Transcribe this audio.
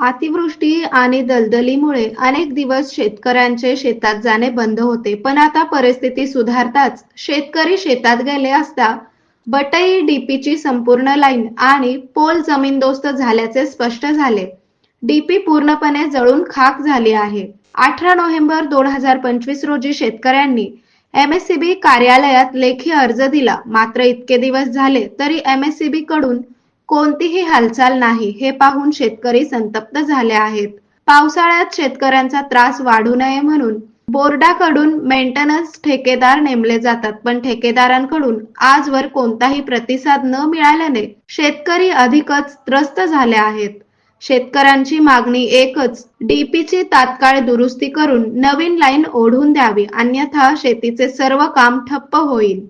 अतिवृष्टी आणि दलदलीमुळे अनेक दिवस शेतकऱ्यांचे शेतात जाणे बंद होते. पण आता परिस्थिती सुधारताच शेतकरी शेतात गेले असता बटई डीपीची संपूर्ण लाईन आणि पोल जमीनदोस्त झाल्याचे स्पष्ट झाले. डीपी पूर्णपणे जळून खाक झाली आहे. अठरा नोव्हेंबर दोन हजार पंचवीस रोजी शेतकऱ्यांनी एमएससीबी कार्यालयात लेखी अर्ज दिला. मात्र इतके दिवस झाले तरी एमएससीबी कडून कोणतीही हालचाल नाही हे पाहून शेतकरी संतप्त झाले आहेत. पावसाळ्यात शेतकऱ्यांचा त्रास वाढू नये म्हणून बोर्डाकडून मेंटेनन्स ठेकेदार नेमले जातात पण ठेकेदारांकडून आजवर कोणताही प्रतिसाद न मिळाल्याने शेतकरी अधिकच त्रस्त झाले आहेत. शेतकऱ्यांची मागणी एकच डीपीची तात्काळ दुरुस्ती करून नवीन लाईन ओढून द्यावी अन्यथा शेतीचे सर्व काम ठप्प होईल.